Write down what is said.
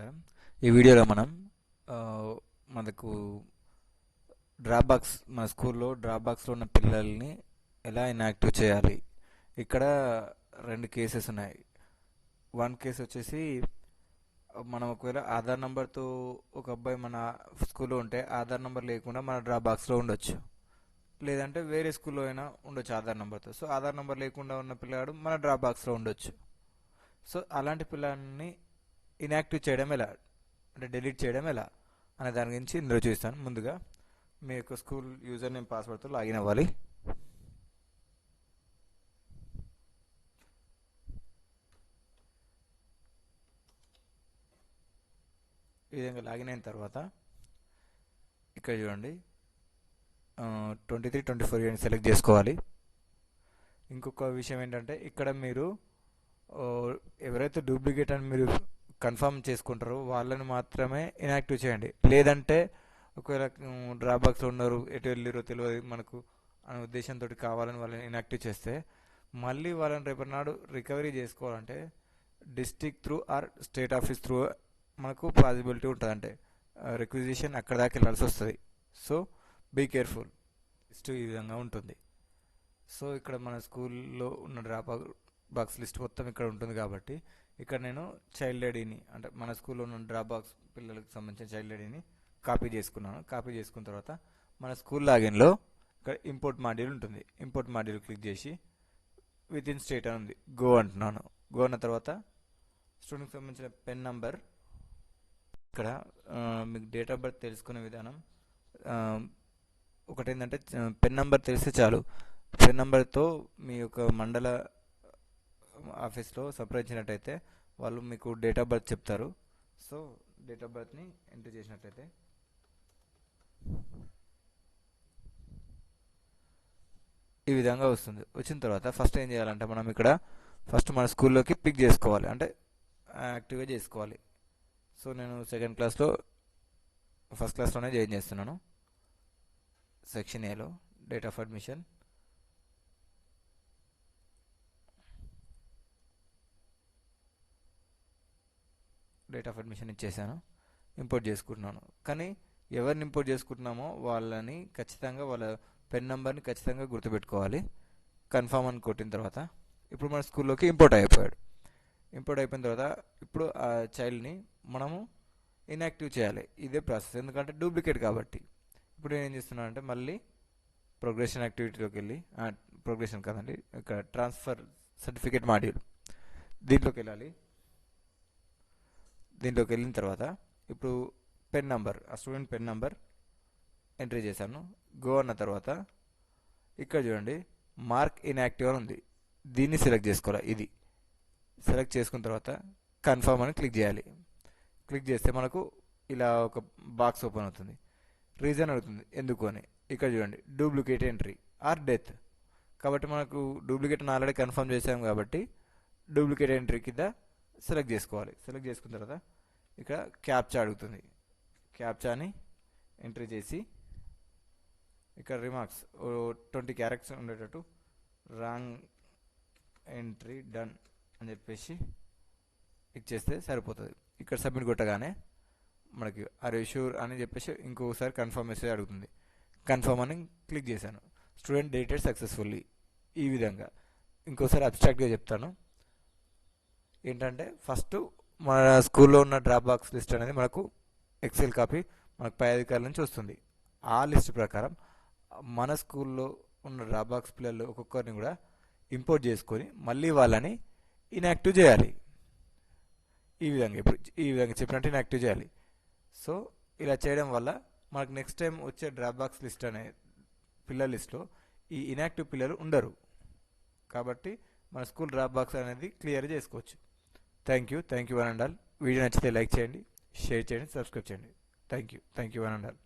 నమస్కారం. ఈ వీడియోలో మనం మనకు డ్రాప్ బాక్స్ మన స్కూల్లో డ్రాప్ బాక్స్లో ఉన్న పిల్లల్ని ఎలా ఇన్యాక్టివ్ చేయాలి? ఇక్కడ రెండు కేసెస్ ఉన్నాయి. వన్ కేసు వచ్చేసి మనం ఒకవేళ ఆధార్ నెంబర్తో ఒక అబ్బాయి మన స్కూల్లో ఉంటే ఆధార్ నెంబర్ లేకుండా మన డ్రాప్ బాక్స్లో ఉండొచ్చు. లేదంటే వేరే స్కూల్లో అయినా ఉండొచ్చు ఆధార్ నెంబర్తో. సో ఆధార్ నెంబర్ లేకుండా ఉన్న పిల్లగాడు మన డ్రాప్ బాక్స్లో ఉండొచ్చు. సో అలాంటి పిల్లల్ని ఇన్యాక్టివ్ చేయడం ఎలా? అంటే డిలీట్ చేయడం ఎలా? అనే దాని గురించి ఇందులో చూస్తాను ముందుగా మీ యొక్క స్కూల్ యూజర్ నేమ్ పాస్వర్డ్తో లాగిన్ అవ్వాలి. ఈ విధంగా లాగిన్ అయిన తర్వాత ఇక్కడ చూడండి. ట్వంటీ త్రీ ట్వంటీ ఫోర్ ఇయర్ని సెలెక్ట్ చేసుకోవాలి. ఇంకొక విషయం ఏంటంటే ఇక్కడ మీరు ఎవరైతే డూప్లికేట్ అని మీరు కన్ఫర్మ్ చేసుకుంటారు. వాళ్ళని మాత్రమే ఇన్యాక్టివ్ చేయండి. లేదంటే ఒకవేళ డ్రాబాక్స్లో ఉన్నారు ఎటు వెళ్ళిరో తెలియదు మనకు అనే ఉద్దేశంతో కావాలని వాళ్ళని ఇనాక్టివ్ చేస్తే మళ్ళీ వాళ్ళని రేపటి నాడు రికవరీ చేసుకోవాలంటే district through or state office through మనకు పాసిబిలిటీ ఉంటుంది అంటే రిక్విజిషన్ అక్కడ దాకా వెళ్ళాల్సి వస్తుంది. సో బీ కేర్ఫుల్ ఇస్ట్ ఈ విధంగా ఉంటుంది. సో ఇక్కడ మన స్కూల్లో ఉన్న డ్రాప్ బాక్స్ లిస్ట్ మొత్తం ఇక్కడ ఉంటుంది కాబట్టి ఇక్కడ నేను చైల్డ్ ఐడీని అంటే మన స్కూల్లో ఉన్న డ్రాప్ బాక్స్ పిల్లలకు సంబంధించిన చైల్డ్ ఐడీని కాపీ చేసుకున్నాను. కాపీ చేసుకున్న తర్వాత మన స్కూల్ లాగిన్లో ఇక్కడ ఇంపోర్ట్ మాడ్యూల్ ఉంటుంది. ఇంపోర్ట్ మాడ్యూల్ క్లిక్ చేసి విత్ ఇన్ స్టేట్ అని ఉంది. గో అంటున్నాను. గో అన్న తర్వాత స్టూడెంట్కి సంబంధించిన పెన్ నంబర్ ఇక్కడ మీకు డేట్ ఆఫ్ బర్త్ తెలుసుకునే విధానం ఒకటి ఏంటంటే పెన్ నంబర్ తెలిస్తే చాలు. పెన్ నంబర్తో మీ యొక్క మండల ఆఫీస్లో సంప్రదించినట్టయితే వాళ్ళు మీకు డేట్ ఆఫ్ బర్త్ చెప్తారు. సో డేట్ ఆఫ్ బర్త్ని ఎంటర్ చేసినట్టయితే. ఈ విధంగా వస్తుంది. వచ్చిన తర్వాత ఫస్ట్ ఏం చేయాలంటే మనం ఇక్కడ ఫస్ట్ మన స్కూల్లోకి పిక్ చేసుకోవాలి. అంటే యాక్టివ్గా చేసుకోవాలి. సో నేను సెకండ్ క్లాస్లో ఫస్ట్ క్లాస్లోనే జాయిన్ చేస్తున్నాను. సెక్షన్ ఏలో date of admission. Date of admission ఇచ్చేసాను ఇంపోర్ట్ చేసుకుంటున్నాను. కానీ ఎవరిని ఇంపోర్ట్ చేసుకుంటున్నామో వాళ్ళని ఖచ్చితంగా వాళ్ళ పెన్ నెంబర్ని ఖచ్చితంగా గుర్తుపెట్టుకోవాలి. కన్ఫామ్ అని కొట్టిన తర్వాత ఇప్పుడు మన స్కూల్లోకి ఇంపోర్ట్ అయిపోయాడు. ఇంపోర్ట్ అయిపోయిన తర్వాత ఇప్పుడు ఆ చైల్డ్ని మనము ఇన్యాక్టివ్ చేయాలి. ఇదే ప్రాసెస్ ఎందుకంటే డూప్లికేట్ కాబట్టి. ఇప్పుడు నేను ఏం చేస్తున్నాను అంటే మళ్ళీ ప్రోగ్రెషన్ యాక్టివిటీలోకి వెళ్ళి ప్రోగ్రెషన్ కాదండి ఇక్కడ ట్రాన్స్ఫర్ సర్టిఫికేట్ మాడ్యూల్ దీంట్లోకి వెళ్ళాలి. దీంట్లోకి వెళ్ళిన తర్వాత ఇప్పుడు పెన్ నంబర్ ఆ స్టూడెంట్ పెన్ నంబర్ ఎంట్రీ చేశాను. గో అన్న తర్వాత ఇక్కడ చూడండి మార్క్ ఇన్యాక్టివ్ అని ఉంది. దీన్ని సెలెక్ట్ చేసుకోవాలి? ఇది. సెలెక్ట్ చేసుకున్న తర్వాత కన్ఫర్మ్ అని క్లిక్ చేయాలి. క్లిక్ చేస్తే మనకు ఇలా ఒక బాక్స్ ఓపెన్ అవుతుంది. రీజన్ అడుగుతుంది ఎందుకు అని. ఇక్కడ చూడండి డూప్లికేట్ ఎంట్రీ ఆర్ డెత్. కాబట్టి మనకు డూప్లికేట్ ఆల్రెడీ కన్ఫర్మ్ చేసాం కాబట్టి డూప్లికేట్ ఎంట్రీ కింద సెలెక్ట్ చేసుకోవాలి. సెలెక్ట్ చేసుకున్న తర్వాత ఇక్కడ క్యాప్చా అడుగుతుంది. క్యాప్చాని ఎంట్రీ చేసి ఇక్కడ రిమార్క్స్ ట్వంటీ క్యారెక్టర్స్ ఉండేటట్టు రాంగ్ ఎంట్రీ డన్ అని చెప్పేసి ఇచ్చేస్తే సరిపోతుంది. ఇక్కడ సబ్మిట్ కొట్టగానే మనకి అరే షూర్ అని చెప్పేసి ఇంకోసారి కన్ఫర్మ్ మెసేజ్ అడుగుతుంది. కన్ఫర్మ్ అని క్లిక్ చేశాను. స్టూడెంట్ డేటెడ్ సక్సెస్ఫుల్లీ ఈ విధంగా. ఇంకోసారి అబ్స్ట్రాక్ట్గా చెప్తాను. ఏంటంటే ఫస్ట్ మన స్కూల్లో ఉన్న డ్రాప్ బాక్స్ లిస్ట్ అనేది మనకు ఎక్సెల్ కాపీ మనకు పై అధికారుల నుంచి వస్తుంది. ఆ లిస్ట్ ప్రకారం మన స్కూల్లో ఉన్న డ్రాప్ బాక్స్ పిల్లలు ఒక్కొక్కరిని కూడా ఇంపోర్ట్ చేసుకొని మళ్ళీ వాళ్ళని ఇన్యాక్టివ్ చేయాలి. ఈ విధంగా ఇప్పుడు ఈ విధంగా చెప్పినట్టు ఇన్యాక్టివ్ చేయాలి. సో ఇలా చేయడం వల్ల మనకు నెక్స్ట్ టైం వచ్చే డ్రాప్ బాక్స్ లిస్ట్ అనే పిల్లల లిస్ట్లో ఈ ఇన్యాక్టివ్ పిల్లలు ఉండరు. కాబట్టి మన స్కూల్ డ్రాప్ బాక్స్ అనేది క్లియర్ చేసుకోవచ్చు. Thank you thank you one and all video నచ్చితే లైక్ చేయండి షేర్ చేయండి సబ్స్క్రైబ్ చేయండి. Thank you thank you one and all